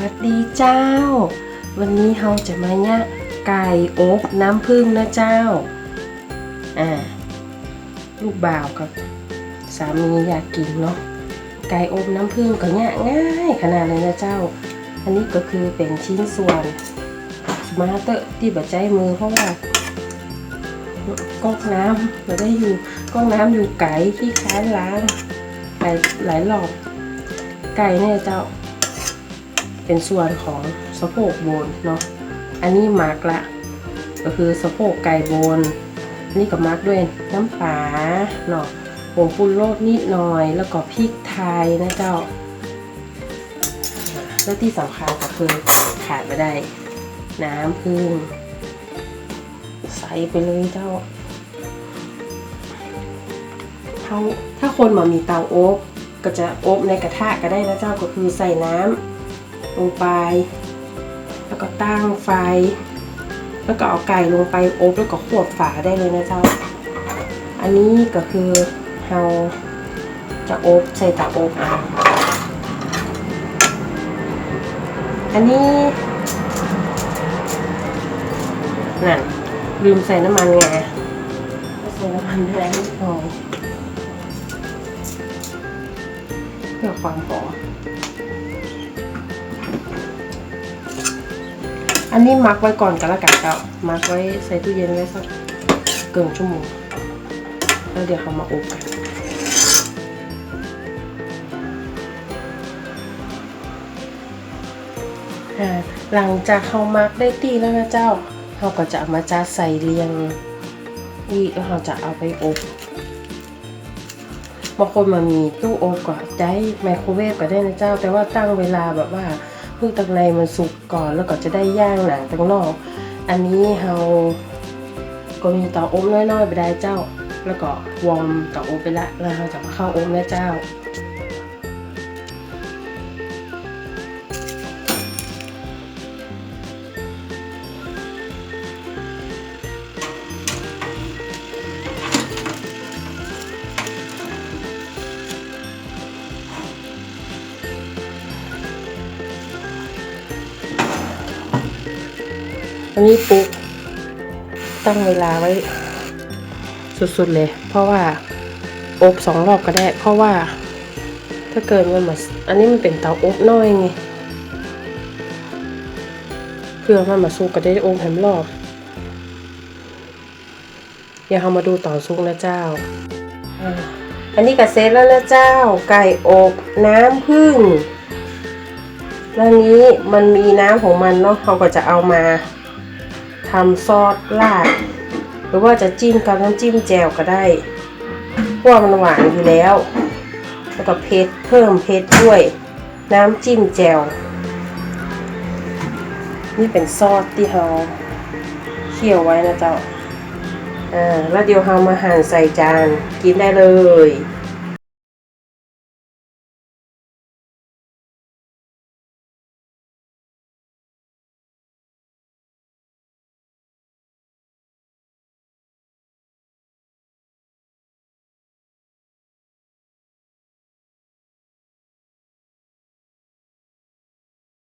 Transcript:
วัสดีเจ้า วันนี้เราจะมาเนี่ยไก่อบน้ำผึ้งนะเจ้า อ่า ลูกบ่าวกับสามีอยากกินเนาะ ไก่อบน้ำผึ้งก็เนี่ยง่ายขนาดเลยนะเจ้า อันนี้ก็คือเป็นชิ้นส่วนมาเตอะที่บัดใจมือเพราะว่าก๊อกน้ำเราได้อยู่ก๊อกน้ำอยู่ไก่ที่ค้านล้างหลายหลายรอบไก่เนี่ยเจ้า เป็นส่วนของสะโพกโบนเนาะ อันนี้หมักละ ก็คือสะโพกไก่โบน อันนี้ก็หมักด้วยน้ำปลาเนาะผงปรุงรสนิดหน่อย แล้วก็พริกไทยนะเจ้า แล้วที่สำคัญก็คือขาดไม่ได้ น้ำพึ่งใส่ไปเลยเจ้าเขาถ้าคนมามีเตาอบก็จะอบในกระทะก็ได้นะเจ้าก็คือใส่น้ำ ลงไป แล้วก็ตั้งไฟ แล้วก็เอาไก่ลงไปอบแล้วก็ขวบฝาได้เลยนะเจ้า อันนี้ก็คือเราจะอบใส่ตาอบเอาอันนี้นั่นลืมใส่น้ำมันไงใส่น้ำมันแรงนิดหน่อยเพื่อความหอม อันนี้มักไว้ก่อนกันละกันเจ้ามักไว้ใส่ตู้เย็นไว้สักเกินชั่วโมง แล้วเดี๋ยวเขามาอบกันอ่าหลังจากเขามักได้ตีแล้วนะเจ้าเราก็จะเอามาจัดใส่เรียงนี่แล้วเราจะเอาไปอบบางคนมันมีตู้อบก็ได้ไมโครเวฟก็ได้นะเจ้า แต่ว่าตั้งเวลาแบบว่า เพิ่งตังในมันสุกก่อนแล้วก็จะได้ย่างหนังตั้งนอก อันนี้เราก็มีเตาอบน้อยๆไปได้เจ้า แล้วก็วอร์มเตาอบไปละแล้วเราจะมาเข้าอบนะเจ้า อันนี้ปุ๊กตั้งเวลาไว้สุดๆเลย เพราะว่าอบสองรอบก็ได้ เพราะว่า ถ้าเกิดมันมาอันนี้มันเป็นเตาอบน้อยไงเพื่อมันมาสุกก็ได้อบแหมรอบเดี๋ยวเรามาดูต่อสุกนะเจ้าอันนี้ก็เซตแล้วนะเจ้า ไก่อบน้ำผึ้งแล้วนี้มันมีน้ำของมันเนาะเราก็จะเอามา ทำซอสราด หรือว่าจะจิ้มกับน้ำจิ้มแจ่วก็ได้เพราะว่ามันหวานอยู่แล้ว แล้วก็เผ็ดเพิ่มเผ็ดด้วย น้ำจิ้มแจ่วนี่เป็นซอสที่เราเคี่ยวไว้นะเจ้าอ่าแล้วเดี๋ยวเรามาหั่นใส่จานกินได้เลย